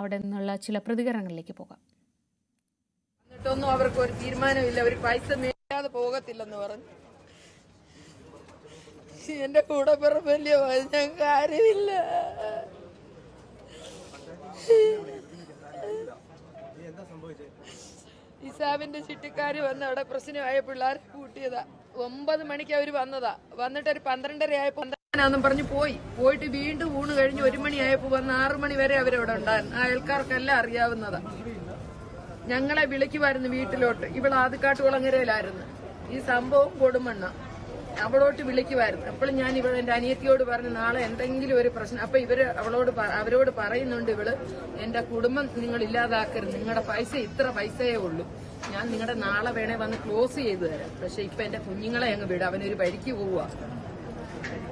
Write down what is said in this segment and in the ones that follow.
അവിടെ നിന്നുള്ള ചില പ്രതികരണങ്ങളിലേക്ക് പോകാം. എന്നിട്ടൊന്നും അവർക്ക് ഒരു തീരുമാനമില്ല. ഒരു പൈസ മേടിക്കാതെ പോകത്തില്ലെന്ന് പറഞ്ഞു. എന്റെ കൂടെ പിറപ്പല്ലേ ഞങ്ങൾക്ക് ആരുമില്ല ഇസാബിന്റെ ചുറ്റിക്കാര് വന്ന് അവിടെ പ്രശ്നമായ പിള്ളേരെ കൂട്ടിയതാ. ഒമ്പത് മണിക്ക് അവർ വന്നതാ. വന്നിട്ട് ഒരു പന്ത്രണ്ടര ആയപ്പോ പന്ത്രണ്ടാന്നും പറഞ്ഞു പോയി. പോയിട്ട് വീണ്ടും ഊണ് കഴിഞ്ഞ് ഒരു മണിയായപ്പോ വന്ന് ആറു മണി വരെ അവരവിടെ ഉണ്ടായിരുന്നു. അയൽക്കാർക്കെല്ലാം അറിയാവുന്നതാ. ഞങ്ങളെ വിളിക്കുമായിരുന്നു വീട്ടിലോട്ട്. ഇവിടെ ആദ്യക്കാട്ടുകുളങ്ങരയിലായിരുന്നു ഈ സംഭവം കൊടുമണ്ണ. അവളോട്ട് വിളിക്കുമായിരുന്നു. അപ്പോൾ ഞാൻ ഇവിടെ എന്റെ അനിയത്തിയോട് പറഞ്ഞു നാളെ എന്തെങ്കിലും ഒരു പ്രശ്നം അപ്പൊ ഇവർ അവളോട് അവരോട് പറയുന്നുണ്ട് ഇവൾ എന്റെ കുടുംബം നിങ്ങൾ ഇല്ലാതാക്കരുത്. നിങ്ങളുടെ പൈസ ഇത്ര പൈസയേ ഉള്ളൂ. ഞാൻ നിങ്ങളുടെ നാളെ വേണേ വന്ന് ക്ലോസ് ചെയ്തു തരാം. പക്ഷെ ഇപ്പൊ എന്റെ കുഞ്ഞുങ്ങളെ അങ്ങ് വിടാം. അവനൊരു വഴിക്ക് പോവുക.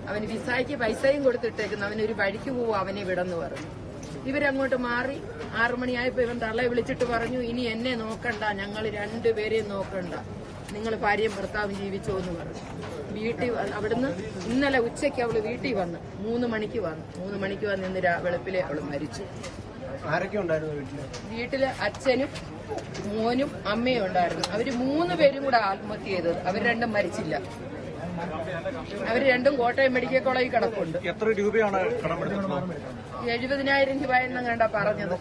അവന് വിസായ്ക്ക് പൈസയും കൊടുത്തിട്ടേക്കുന്നു. അവനൊരു വഴിക്ക് പോവുക അവനെ വിടന്ന് പറഞ്ഞു. ഇവരങ്ങോട്ട് മാറി ആറു മണിയായപ്പോ ഇവൻ തള്ളയെ വിളിച്ചിട്ട് പറഞ്ഞു ഇനി എന്നെ നോക്കണ്ട ഞങ്ങൾ രണ്ടുപേരെയും നോക്കണ്ട. നിങ്ങൾ ഭാര്യയും ഭർത്താവും ജീവിച്ചോ എന്ന് പറഞ്ഞു. വീട്ടിൽ അവിടുന്ന് ഇന്നലെ ഉച്ചയ്ക്ക് അവൾ വീട്ടിൽ വന്ന് മൂന്ന് മണിക്ക് വന്നു മൂന്ന് മണിക്ക് വന്ന് ഇന്ന് വെളുപ്പിലെ അവൾ മരിച്ചു. വീട്ടിൽ? അച്ഛനും മോനും അമ്മയും ഉണ്ടായിരുന്നു. അവർ മൂന്ന് പേരും കൂടെ ആത്മഹത്യ ചെയ്തത്. അവർ രണ്ടും മരിച്ചില്ല. അവർ രണ്ടും കോട്ടയം മെഡിക്കൽ കോളേജിൽ കിടപ്പുണ്ട്. എത്ര രൂപയാണ് എഴുപതിനായിരം രൂപ എന്നും കണ്ട പറഞ്ഞത്.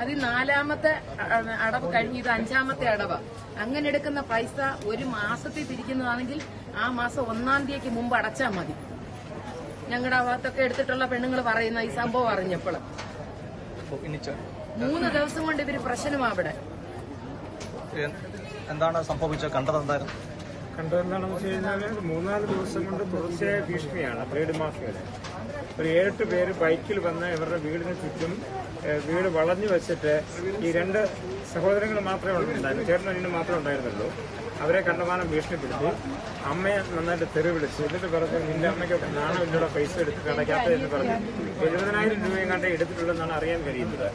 അത് നാലാമത്തെ അടവ് കഴിഞ്ഞ് ഇത് അഞ്ചാമത്തെ അടവ്. അങ്ങനെ എടുക്കുന്ന പൈസ ഒരു മാസത്തിൽ തിരിക്കുന്നതാണെങ്കിൽ ആ മാസം ഒന്നാം തീയതിക്ക് മുമ്പ് അടച്ചാൽ മതി. ഞങ്ങളുടെ ഭാഗത്തൊക്കെ എടുത്തിട്ടുള്ള പെണ്ണുങ്ങൾ പറയുന്ന ഈ സംഭവം അറിഞ്ഞപ്പോൾ മൂന്ന് ദിവസം കൊണ്ട് ഇവർ പ്രശ്നമാ അവിടെ. എ- എന്താണ് സംഭവിച്ചത്? കണ്ടത് എന്തായിരുന്നു? കണ്ടതെന്താണെന്ന് വെച്ച് കഴിഞ്ഞാൽ മൂന്നാൽ ദിവസം കൊണ്ട് തുടർച്ചയായ ഭീഷണിയാണ് ബ്ലേഡ് മാഫിയയുടെ. ഒരു ഏഴെട്ട് പേര് ബൈക്കിൽ വന്ന് ഇവരുടെ വീടിന് ചുറ്റും വീട് വളഞ്ഞു വെച്ചിട്ട് ഈ രണ്ട് സഹോദരങ്ങൾ മാത്രമേ ഉണ്ടായിരുന്നു ചേട്ടൻ അനിയനും മാത്രമേ ഉണ്ടായിരുന്നുള്ളൂ. അവരെ കണ്ടമാനം ഭീഷണിപ്പെടുത്തി. അമ്മയെ നന്നായിട്ട് തെറി വിളിച്ചു എന്നിട്ട് പറഞ്ഞു നിന്റെ അമ്മയ്ക്കൊക്കെ നാണമില്ലയുടെ പൈസ എടുത്തിട്ട് കടക്കാത്തതെന്ന് എന്ന് പറഞ്ഞു എഴുപതിനായിരം രൂപയും കണ്ട് എടുത്തിട്ടുള്ളതെന്നാണ് അറിയാൻ കഴിയുന്നത്.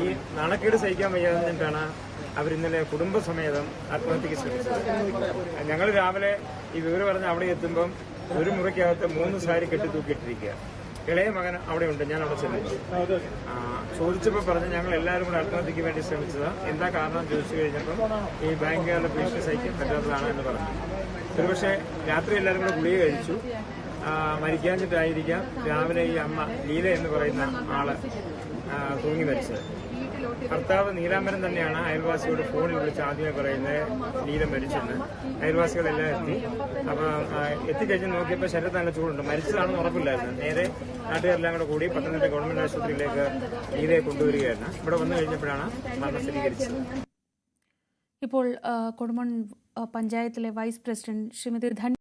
ഈ നാണക്കേട് സഹിക്കാൻ വയ്യാതിട്ടാണ് ഇന്നലെ കുടുംബസമേതം ആത്മഹത്യക്ക് ശ്രമിച്ചത്. ഞങ്ങൾ രാവിലെ ഈ വിവരം പറഞ്ഞ് അവിടെ എത്തുമ്പം ഒരു മുറിക്കകത്ത് മൂന്ന് സാരി കെട്ടി തൂക്കിയിട്ടിരിക്കുക. ഇളയ മകൻ അവിടെ ഉണ്ട് ഞാൻ അവിടെ ചെല്ലുന്നു. ചോദിച്ചപ്പോൾ പറഞ്ഞ് ഞങ്ങൾ എല്ലാവരും കൂടെ ആത്മഹത്യക്ക് വേണ്ടി ശ്രമിച്ചതാണ് എന്താ കാരണം ചോദിച്ചു കഴിഞ്ഞപ്പം ഈ ബാങ്കുകാരുടെ ഭീഷണി സഹിക്കാൻ പറ്റാത്തതാണ് എന്ന് പറഞ്ഞു. ഒരുപക്ഷെ രാത്രി എല്ലാവരും കൂടെ ഗുളിക കഴിച്ചു. മരിക്കാഞ്ഞിട്ടായിരിക്കാം രാവിലെ ഈ അമ്മ ലീല എന്ന് പറയുന്ന ആൾ തൂങ്ങി മരിച്ചത്. ഭർത്താവ് നീലാംബരം തന്നെയാണ് അയൽവാസിയോട് ഫോണിൽ വിളിച്ച് ആദ്യമേ പറയുന്നത് ലീല മരിച്ചെന്ന്. അയൽവാസികളെല്ലാം എത്തി. അപ്പൊ എത്തിക്കഴിഞ്ഞ് നോക്കിയപ്പോൾ ശരീരത്തിൽ നല്ല ചൂടുണ്ട്. മരിച്ചതാണെന്ന് ഉറപ്പില്ലായിരുന്നു. നേരെ നാട്ടുകാരെല്ലാം കൂടെ കൂടി പത്തനംതിട്ട ഗവൺമെന്റ് ആശുപത്രിയിലേക്ക് ലീലയെ കൊണ്ടുവരികയായിരുന്നു. ഇവിടെ വന്നു കഴിഞ്ഞപ്പോഴാണ് മരണം സ്ഥിരീകരിച്ചത്. ഇപ്പോൾ കൊടുമൺ പഞ്ചായത്തിലെ വൈസ് പ്രസിഡന്റ് ശ്രീമതി ധന്യ